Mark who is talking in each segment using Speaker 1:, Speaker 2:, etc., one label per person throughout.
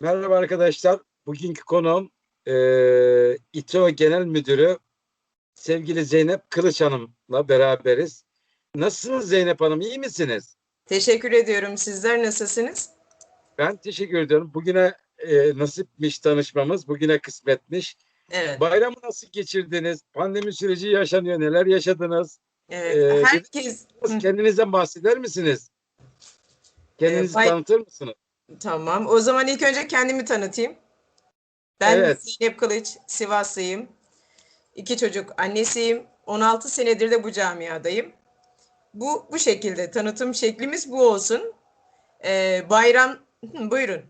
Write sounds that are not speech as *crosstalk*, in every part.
Speaker 1: Merhaba arkadaşlar. Bugünkü konuğum eee İTO Genel Müdürü sevgili Zeynep Kılıç Hanım'la beraberiz. Nasılsınız Zeynep Hanım? İyi misiniz?
Speaker 2: Teşekkür ediyorum. Sizler nasılsınız?
Speaker 1: Ben teşekkür ediyorum. Bugüne eee, nasipmiş tanışmamız. Bugüne kısmetmiş.
Speaker 2: Evet.
Speaker 1: Bayramı nasıl geçirdiniz? Pandemi süreci yaşanıyor. Neler yaşadınız?
Speaker 2: Evet.
Speaker 1: Ee,
Speaker 2: Herkes
Speaker 1: Kendinizden bahseder misiniz? Kendinizi
Speaker 2: Ee, bay-
Speaker 1: tanıtır mısınız?
Speaker 2: Tamam. O zaman ilk önce kendimi tanıtayım. Ben
Speaker 1: Evet.
Speaker 2: Zeynep Kılıç, Sivaslıyım. İki çocuk annesiyim. 16 senedir de bu camiadayım. Bu bu şekilde tanıtım şeklimiz bu olsun. Ee, bayram buyurun.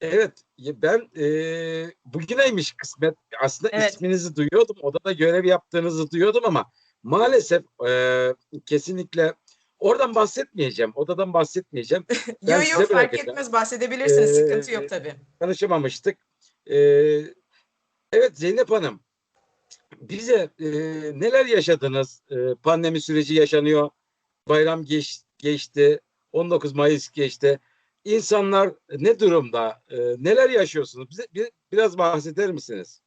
Speaker 1: Evet, ben eee bugüneymiş kısmet. Aslında
Speaker 2: Evet.
Speaker 1: isminizi duyuyordum, odada görev yaptığınızı duyuyordum ama maalesef eee, kesinlikle oradan bahsetmeyeceğim, odadan bahsetmeyeceğim. *laughs* Ben
Speaker 2: Yo
Speaker 1: size
Speaker 2: yo fark etmez bahsedebilirsiniz.
Speaker 1: Ee,
Speaker 2: Sıkıntı yok tabii.
Speaker 1: Tanışamamıştık. Eee, evet Zeynep Hanım, bize eee, neler yaşadınız? Eee, pandemi süreci yaşanıyor, bayram geç, geçti, 19 Mayıs geçti. İnsanlar ne durumda? Eee, neler yaşıyorsunuz? Bize bir- biraz bahseder misiniz?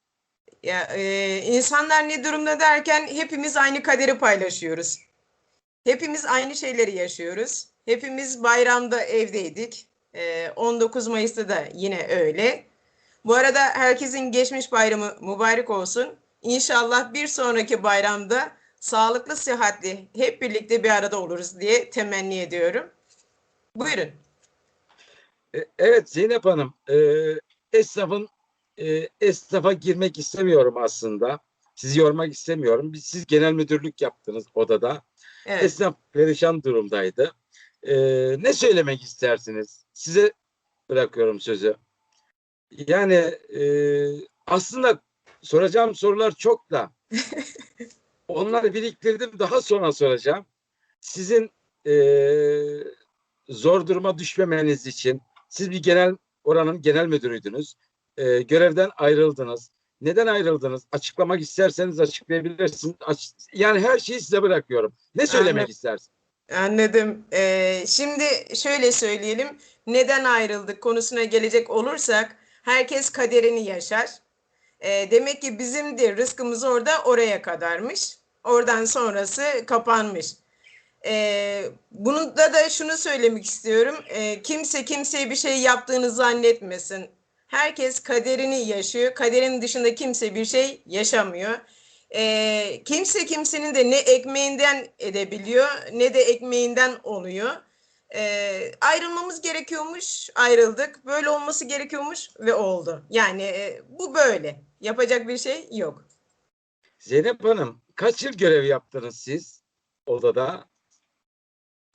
Speaker 2: Ya, e, insanlar ne durumda derken hepimiz aynı kaderi paylaşıyoruz. Hepimiz aynı şeyleri yaşıyoruz. Hepimiz bayramda evdeydik. E, 19 Mayıs'ta da yine öyle. Bu arada herkesin geçmiş bayramı mübarek olsun. İnşallah bir sonraki bayramda sağlıklı, sıhhatli hep birlikte bir arada oluruz diye temenni ediyorum. Buyurun.
Speaker 1: E, Evet Zeynep Hanım, e, esnafın e, esnafa girmek istemiyorum aslında. Sizi yormak istemiyorum. Siz genel müdürlük yaptınız odada.
Speaker 2: Evet.
Speaker 1: Esnaf perişan durumdaydı. E, ne söylemek istersiniz? Size bırakıyorum sözü. Yani e, aslında soracağım sorular çok da *laughs* onları biriktirdim daha sonra soracağım. Sizin e, zor duruma düşmemeniz için siz bir genel oranın genel müdürüydünüz. E, görevden ayrıldınız. Neden ayrıldınız? Açıklamak isterseniz açıklayabilirsiniz. Aç- yani her şeyi size bırakıyorum. Ne söylemek
Speaker 2: Anladım.
Speaker 1: istersiniz?
Speaker 2: Anladım. Ee, şimdi şöyle söyleyelim. Neden ayrıldık konusuna gelecek olursak herkes kaderini yaşar. Ee, demek ki bizim de rızkımız orada oraya kadarmış. Oradan sonrası kapanmış. Ee, bunu da da şunu söylemek istiyorum. Ee, kimse kimseye bir şey yaptığını zannetmesin. Herkes kaderini yaşıyor. Kaderin dışında kimse bir şey yaşamıyor. Ee, kimse kimsenin de ne ekmeğinden edebiliyor ne de ekmeğinden oluyor. Ee, ayrılmamız gerekiyormuş, ayrıldık. Böyle olması gerekiyormuş ve oldu. Yani e, bu böyle. Yapacak bir şey yok.
Speaker 1: Zeynep Hanım kaç yıl görev yaptınız siz odada?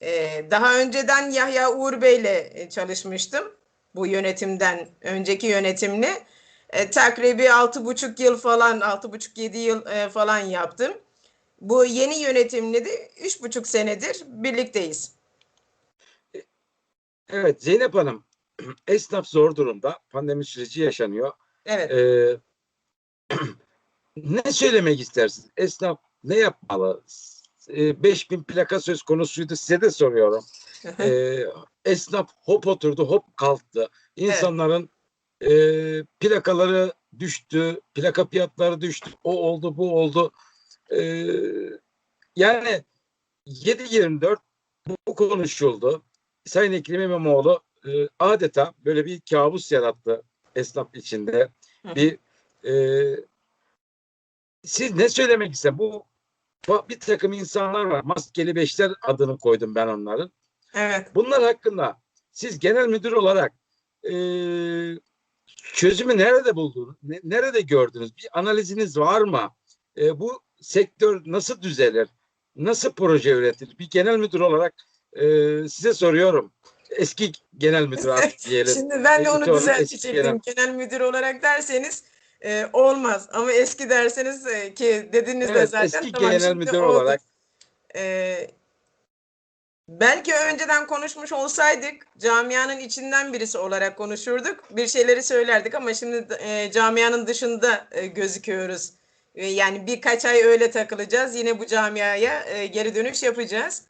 Speaker 2: Ee, daha önceden Yahya Uğur Bey'le e, çalışmıştım. Bu yönetimden önceki yönetimle. E, takribi altı buçuk yıl falan, altı buçuk yedi yıl e, falan yaptım. Bu yeni yönetimle de üç buçuk senedir birlikteyiz.
Speaker 1: Evet Zeynep Hanım *clears throat* esnaf zor durumda. Pandemi süreci yaşanıyor.
Speaker 2: Evet.
Speaker 1: Ee, *clears throat* ne söylemek istersiniz? Esnaf ne yapmalı? Ee, 5000 plaka söz konusuydu. Size de soruyorum. Ee, esnaf hop oturdu, hop kalktı. İnsanların e, plakaları düştü, plaka fiyatları düştü. O oldu, bu oldu. Ee, yani 7-24 bu konuşuldu. Sayın Ekrem İmamoğlu e, adeta böyle bir kabus yarattı esnaf içinde.
Speaker 2: Hı.
Speaker 1: Bir e, siz ne söylemek ister? Bu bu- bir takım insanlar var. Maskeli beşler adını koydum ben onların.
Speaker 2: Evet.
Speaker 1: Bunlar hakkında siz genel müdür olarak e, çözümü nerede buldunuz? Ne- nerede gördünüz? Bir analiziniz var mı? E, bu sektör nasıl düzelir? Nasıl proje üretilir? Bir genel müdür olarak e, size soruyorum. Eski genel müdür *laughs* artık diyelim.
Speaker 2: Şimdi ben de onu düzeltecektim.
Speaker 1: eski
Speaker 2: Genel müdür olarak derseniz e, olmaz. Ama eski derseniz e, ki dediniz de
Speaker 1: Evet,
Speaker 2: zaten.
Speaker 1: eski
Speaker 2: tamam,
Speaker 1: genel müdür
Speaker 2: oldu.
Speaker 1: olarak
Speaker 2: E, belki önceden konuşmuş olsaydık camianın içinden birisi olarak konuşurduk. Bir şeyleri söylerdik ama şimdi e, camianın dışında e, gözüküyoruz. E, yani birkaç ay öyle takılacağız. Yine bu camiaya e, geri dönüş yapacağız.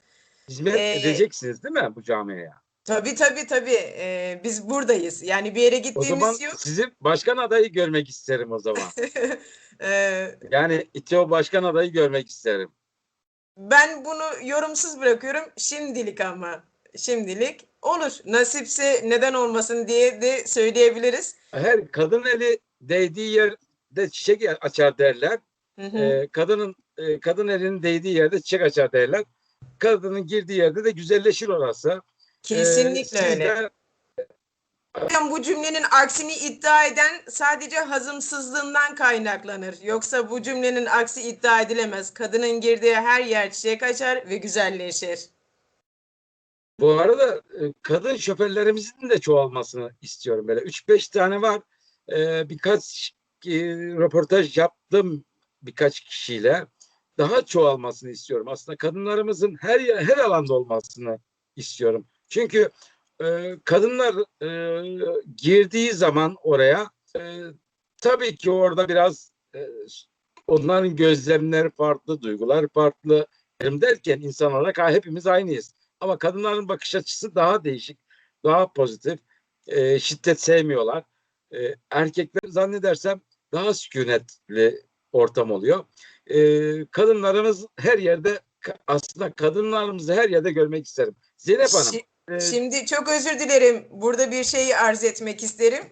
Speaker 1: hizmet
Speaker 2: Ee,
Speaker 1: edeceksiniz değil mi bu camiaya?
Speaker 2: Tabii tabii tabii. Ee, biz buradayız. Yani bir yere
Speaker 1: O
Speaker 2: gittiğimiz
Speaker 1: zaman
Speaker 2: yok.
Speaker 1: sizi başkan adayı görmek isterim o zaman.
Speaker 2: Ee, *laughs*
Speaker 1: Yani İTO başkan adayı görmek isterim.
Speaker 2: Ben bunu yorumsuz bırakıyorum. Şimdilik ama. Şimdilik olur. Nasipse neden olmasın diye de söyleyebiliriz.
Speaker 1: Her kadın eli değdiği yerde çiçek açar derler.
Speaker 2: Hı hı.
Speaker 1: Ee, kadının e, kadın elinin değdiği yerde çiçek açar derler. Kadının girdiği yerde de güzelleşir orası. Ee,
Speaker 2: Kesinlikle
Speaker 1: siz
Speaker 2: öyle.
Speaker 1: de
Speaker 2: bu cümlenin aksini iddia eden sadece hazımsızlığından kaynaklanır. Yoksa bu cümlenin aksi iddia edilemez. Kadının girdiği her yer çiçek açar ve güzelleşir.
Speaker 1: Bu arada e, kadın şoförlerimizin de çoğalmasını istiyorum. Böyle 3-5 tane var. Ee, birkaç e, röportaj yaptım birkaç kişiyle. Daha çoğalmasını istiyorum. Aslında kadınlarımızın her yer- her alanda olmasını istiyorum. Çünkü e, kadınlar e, girdiği zaman oraya e, tabii ki orada biraz e, onların gözlemleri farklı, duygular farklı. Derken insan olarak hepimiz aynıyız. Ama kadınların bakış açısı daha değişik, daha pozitif. E, şiddet sevmiyorlar. E, erkekler zannedersem daha sükunetli ortam oluyor. E, kadınlarımız her yerde aslında kadınlarımızı her yerde görmek isterim. Zeynep Hanım.
Speaker 2: Şi-
Speaker 1: e,
Speaker 2: Şimdi çok özür dilerim. Burada bir şeyi arz etmek isterim.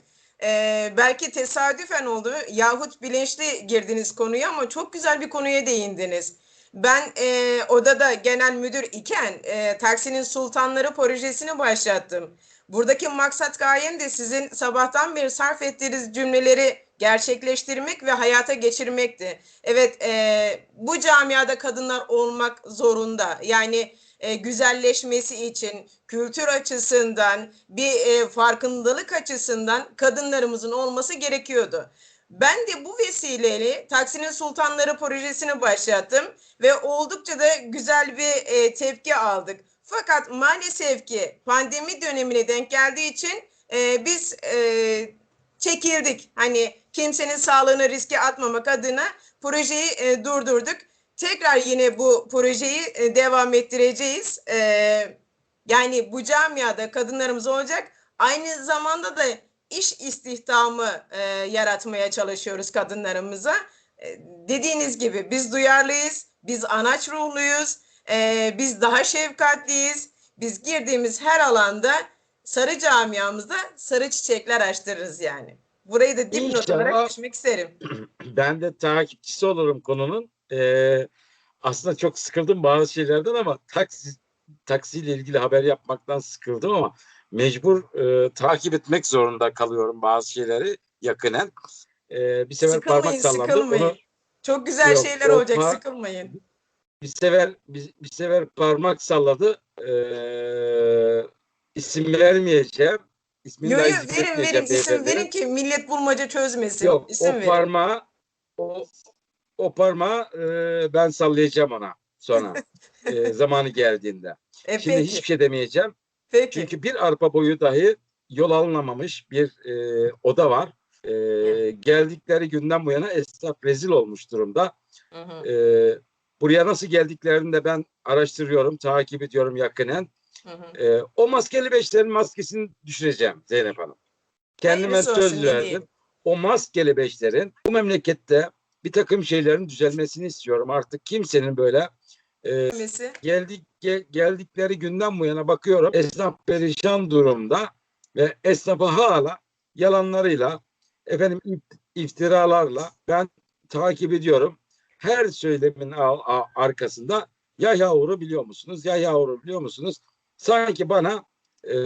Speaker 2: Ee, belki tesadüfen oldu yahut bilinçli girdiniz konuya ama çok güzel bir konuya değindiniz. Ben e, odada genel müdür iken e, Taksi'nin Sultanları projesini başlattım. Buradaki maksat gayem de sizin sabahtan beri sarf ettiğiniz cümleleri gerçekleştirmek ve hayata geçirmekti. Evet, e, bu camiada kadınlar olmak zorunda. Yani e, güzelleşmesi için kültür açısından bir e, farkındalık açısından kadınlarımızın olması gerekiyordu. Ben de bu vesileyle Taksi'nin Sultanları projesini başlattım ve oldukça da güzel bir e, tepki aldık. Fakat maalesef ki pandemi dönemine denk geldiği için e, biz e, çekildik. Hani kimsenin sağlığını riske atmamak adına projeyi e, durdurduk. Tekrar yine bu projeyi e, devam ettireceğiz. E, yani bu camiada kadınlarımız olacak. Aynı zamanda da iş istihdamı e, yaratmaya çalışıyoruz kadınlarımıza. E, dediğiniz gibi biz duyarlıyız, biz anaç ruhluyuz, e, biz daha şefkatliyiz. Biz girdiğimiz her alanda sarı camiamızda sarı çiçekler açtırırız yani. Burayı da dipnot olarak düşmek isterim. *clears throat*
Speaker 1: ben de takipçisi olurum konunun. Ee, aslında çok sıkıldım bazı şeylerden ama taksi taksiyle ilgili haber yapmaktan sıkıldım ama mecbur e, takip etmek zorunda kalıyorum bazı şeyleri yakinen. Ee, bir sefer parmak
Speaker 2: Sıkılmayın,
Speaker 1: sallandı.
Speaker 2: sıkılmayın.
Speaker 1: Onu
Speaker 2: Çok güzel
Speaker 1: Yok,
Speaker 2: şeyler olacak,
Speaker 1: pa-
Speaker 2: sıkılmayın.
Speaker 1: bir sefer bir, bir sefer parmak salladı. Ee, isim vermeyeceğim. İsmini
Speaker 2: Yo yo verin verin isim verin ki millet bulmaca çözmesin.
Speaker 1: Yok
Speaker 2: İsim
Speaker 1: o
Speaker 2: verin.
Speaker 1: parmağı o, o parmağı e, ben sallayacağım ona sonra *laughs* e, zamanı geldiğinde.
Speaker 2: E,
Speaker 1: Şimdi
Speaker 2: peki,
Speaker 1: hiçbir şey demeyeceğim.
Speaker 2: peki.
Speaker 1: Çünkü bir arpa boyu dahi yol alınamamış bir e, oda var. E, geldikleri günden bu yana esnaf rezil olmuş durumda.
Speaker 2: Hı hı,
Speaker 1: E, buraya nasıl geldiklerini de ben araştırıyorum, takip ediyorum yakinen.
Speaker 2: hı hı.
Speaker 1: E, o maskeli beşlerin maskesini düşüreceğim Zeynep Hanım. Kendime
Speaker 2: Hayırlısı
Speaker 1: söz verdim. O maskeli beşlerin bu memlekette bir takım şeylerin düzelmesini istiyorum. Artık kimsenin böyle e, geldik gel- geldikleri günden bu yana bakıyorum esnaf perişan durumda ve esnafı hala yalanlarıyla efendim ift- iftiralarla ben takip ediyorum. Her söylemin arkasında ya yavru biliyor musunuz? Ya yavru biliyor musunuz? Sanki bana e,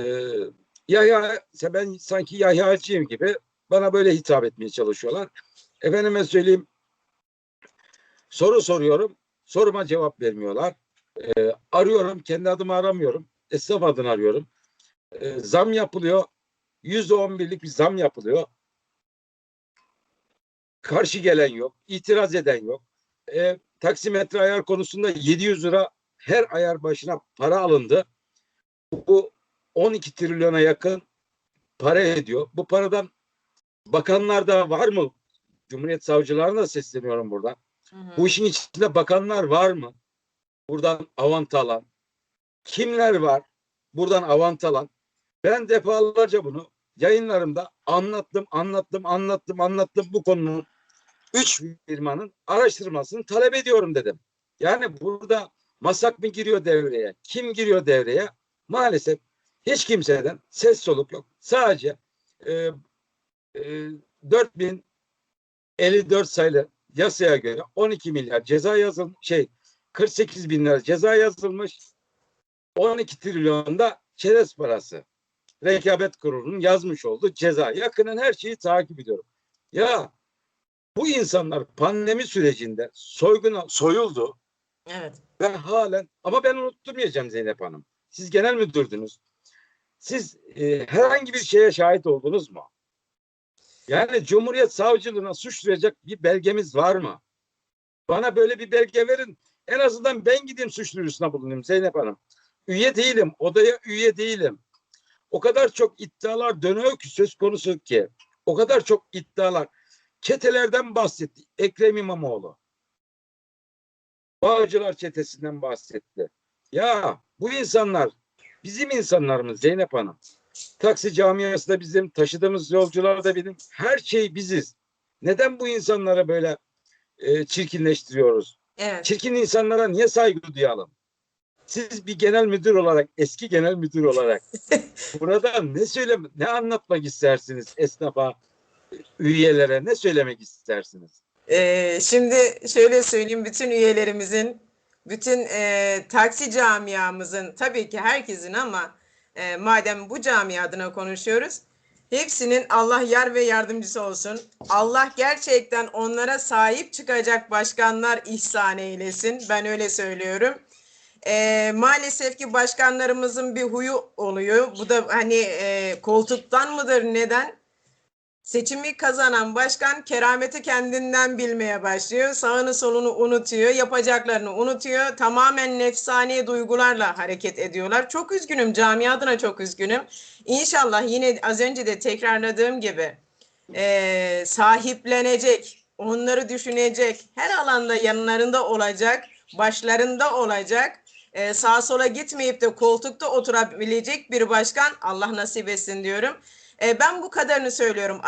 Speaker 1: Yahya ben sanki Yahya'cıyım gibi bana böyle hitap etmeye çalışıyorlar. Efendime söyleyeyim soru soruyorum. Soruma cevap vermiyorlar. Ee, arıyorum. Kendi adımı aramıyorum. Esnaf adını arıyorum. Ee, zam yapılıyor. Yüzde on birlik bir zam yapılıyor. Karşı gelen yok. itiraz eden yok. Ee, taksimetre ayar konusunda 700 lira her ayar başına para alındı. Bu 12 trilyona yakın para ediyor. Bu paradan bakanlarda var mı? Cumhuriyet savcılarına da sesleniyorum buradan.
Speaker 2: Hı hı.
Speaker 1: Bu işin içinde bakanlar var mı? Buradan avant alan. Kimler var? Buradan avant alan. Ben defalarca bunu yayınlarımda anlattım, anlattım, anlattım, anlattım bu konunun üç firmanın araştırmasını talep ediyorum dedim. Yani burada masak mı giriyor devreye? Kim giriyor devreye? Maalesef hiç kimseden ses soluk yok. Sadece e, e, 4054 sayılı yasaya göre 12 milyar ceza yazılmış şey 48 bin lira ceza yazılmış 12 trilyon da çerez parası. Rekabet kurulunun yazmış olduğu ceza. Yakının her şeyi takip ediyorum. Ya bu insanlar pandemi sürecinde soyguna soyuldu
Speaker 2: Evet.
Speaker 1: ve halen ama ben unutturmayacağım Zeynep Hanım. Siz genel müdürdünüz. Siz e, herhangi bir şeye şahit oldunuz mu? Yani Cumhuriyet Savcılığına suçlayacak bir belgemiz var mı? Bana böyle bir belge verin. En azından ben gideyim suç duyurusuna bulunayım Zeynep Hanım. Üye değilim. Odaya üye değilim. O kadar çok iddialar dönüyor ki söz konusu ki. O kadar çok iddialar. Çetelerden bahsetti. Ekrem İmamoğlu. Bağcılar çetesinden bahsetti. Ya bu insanlar bizim insanlarımız Zeynep Hanım. Taksi camiası da bizim, taşıdığımız yolcular da bizim. Her şey biziz. Neden bu insanları böyle e, çirkinleştiriyoruz?
Speaker 2: Evet.
Speaker 1: Çirkin insanlara niye saygı duyalım? Siz bir genel müdür olarak, eski genel müdür olarak *laughs* burada ne söyle ne anlatmak istersiniz esnafa, üyelere ne söylemek istersiniz?
Speaker 2: Ee, şimdi şöyle söyleyeyim bütün üyelerimizin, bütün e, taksi camiamızın, tabii ki herkesin ama e, madem bu camia adına konuşuyoruz, hepsinin Allah yar ve yardımcısı olsun. Allah gerçekten onlara sahip çıkacak başkanlar ihsan eylesin. Ben öyle söylüyorum. E, maalesef ki başkanlarımızın bir huyu oluyor. Bu da hani e, koltuktan mıdır neden? Seçimi kazanan başkan kerameti kendinden bilmeye başlıyor. Sağını solunu unutuyor, yapacaklarını unutuyor. Tamamen nefsani duygularla hareket ediyorlar. Çok üzgünüm, cami adına çok üzgünüm. İnşallah yine az önce de tekrarladığım gibi eee, sahiplenecek, onları düşünecek, her alanda yanlarında olacak, başlarında olacak, eee sağa sola gitmeyip de koltukta oturabilecek bir başkan Allah nasip etsin diyorum. E, ben bu kadarını söylüyorum.